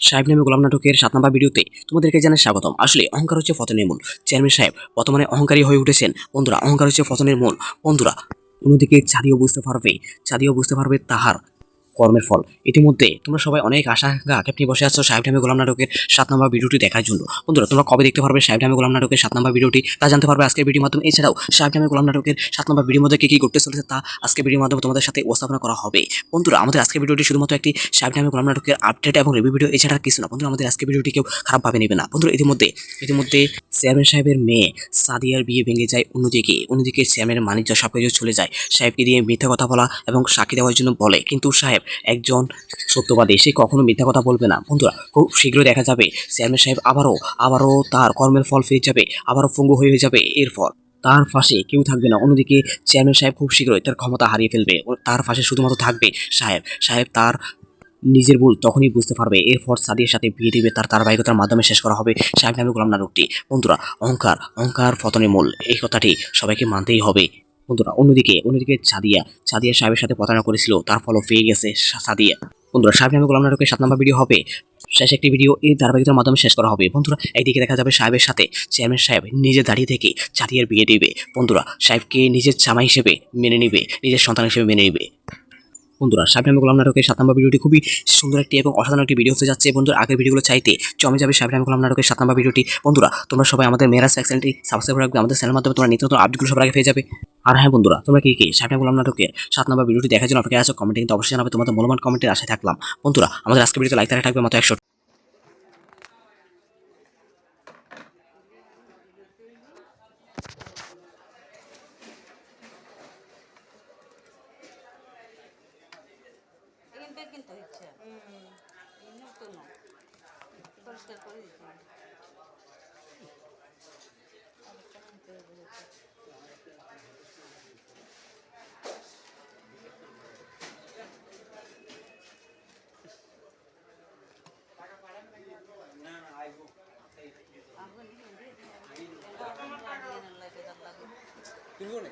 সাহেব নামে গোলাম নাটকের সাত নম্বর ভিডিওতে তোমাদেরকে জানাই স্বাগতম। আসলে অহংকার হচ্ছে ফতনের মূল। চেয়ারম্যান সাহেব, বর্তমানে অহংকারী হয়ে উঠেছেন। বন্ধুরা, অহংকার হচ্ছে ফতনের মূল। বন্ধুরা, অন্যদিকে চাঁদিও বুঝতে পারবে, চাঁদিও বুঝতে পারবে তাহার কর্মের ফল। ইতিমধ্যে তোমরা সবাই অনেক আশা আক্ষেপ নিয়ে বসে আছো সাহেব নামে গোলাম নাটকের সাত নম্বর ভিডিওটি দেখার জন্য। বন্ধুরা, তোমরা কবে দেখতে পারবে সাহেব নামে গোলাম নাটকের সাত নম্বর ভিডিওটি? তা জানতে পারবে আজকের ভিডিওর মাধ্যমে। এছাড়াও, সাহেব নামে গোলাম নাটকের সাত নম্বর ভিডিওর মধ্যে কী কী করতে চলেছে তা আজকের ভিডিওর মাধ্যমে তোমাদের সাথে উপস্থাপনা করা হবে। বন্ধুরা, আমাদের আজকের ভিডিওটি শুধুমাত্র একটি সাহেব নামে গোলাম নাটকের আপডেট এবং রিভিউ ভিডিও, এছাড়া কিছু না। বন্ধুরা, আমাদের আজকের ভিডিওটি কেউ খারাপভাবে নেবে না। বন্ধুরা, ইতিমধ্যে ইতিমধ্যে চেয়ারম্যান সাহেবের মেয়ে সাদিয়ার বিয়ে ভেঙে যায় অন্যদিকে। অন্যদিকে চেয়ারম্যানের মানিজ্য সব কিছু চলে যায়। সাহেবকে দিয়ে মিথ্যা কথা বলা এবং সাক্ষী দেওয়ার জন্য বলে। কিন্তু সাহেব একজন সত্যবাদী, সে কখনো মিথ্যা কথা বলবে না। বন্ধুরা, খুব শীঘ্রই দেখা যাবে। চেয়ারম্যান সাহেব আবারও আবারও তার কর্মের ফল ফিরে যাবে। আবারও পঙ্গু হয়ে যাবে। এরপর তার ফাঁসে কেউ থাকবে না। অন্যদিকে চেয়ারম্যান সাহেব খুব শীঘ্রই তার ক্ষমতা হারিয়ে ফেলবে। তার পাশে শুধুমাত্র থাকবে সাহেব। সাহেব তার নিজের ভুল তখনই বুঝতে পারবে। এরপর সাদিয়ার সাথে বিয়ে দেবে তার ধারাবাহিকতার মাধ্যমে শেষ করা হবে সাহেব নামে গোলাম নাটকটি। বন্ধুরা, অহংকার অহংকার ফতনের মূল, এই কথাটি সবাইকে মানতেই হবে। বন্ধুরা, অন্যদিকে অন্যদিকে সাদিয়া সাদিয়া সাহেবের সাথে প্রতারণা করেছিল, তার ফলও পেয়ে গেছে সাদিয়া। বন্ধুরা সাহেব নামে গোলাম নাটকের সাত নম্বর ভিডিও হবে। শেষ একটি ভিডিও এই ধারাবাহিকতার মাধ্যমে শেষ করা হবে। বন্ধুরা একদিকে দেখা যাবে সাহেবের সাথে চেয়ারম্যান সাহেব নিজে দাঁড়িয়ে থেকে চাঁদিয়ার বিয়ে দিবে। বন্ধুরা, সাহেবকে নিজের জামাই হিসেবে মেনে নিবে, নিজের সন্তান হিসেবে মেনে নিবে। বন্ধুরা সাহেব নামে গোলাম নাটকের সাত নম্বর ভিডিওটি খুবই সুন্দর একটি এবং অসাধারণ একটি ভিডিও হতে যাচ্ছে। বন্ধুর, আগের ভিডিওগুলো চাইতে চমে যাবে সাহেব নামে গোলাম নাটকের সাত নম্বর ভিডিওটি। বন্ধুরা, তোমরা সবাই আমাদের মেরাজ চ্যানেলটি সাবস্ক্রাইব রাখবে, আমাদের চ্যানেল মাধ্যমে তোমরা নিত্য আপডেটগুলো সবার আগে পেয়ে যাবে। আর হ্যাঁ বন্ধুরা, তোমরা কি কি সাহেব গোলাম নাটকের সাত নম্বর ভিডিওটি দেখার জন্য অপেক্ষা আছো কমেন্টে কিন্তু অবশ্যই জানাবে, তোমাদের মূল্যবান কমেন্টের আশায় থাকলাম। বন্ধুরা, আমাদের আজকে ভিডিওতে লাইক থাকবে মাত্র একশো এখানটা কিন্তু হচ্ছে। নতুন পরিষ্কার করে দিতে লাগিয়ে না লাগে, কিনবো না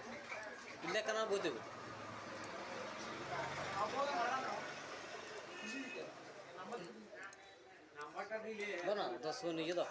কিনলে কেন বই দেবো? बना दस को नहीं दो।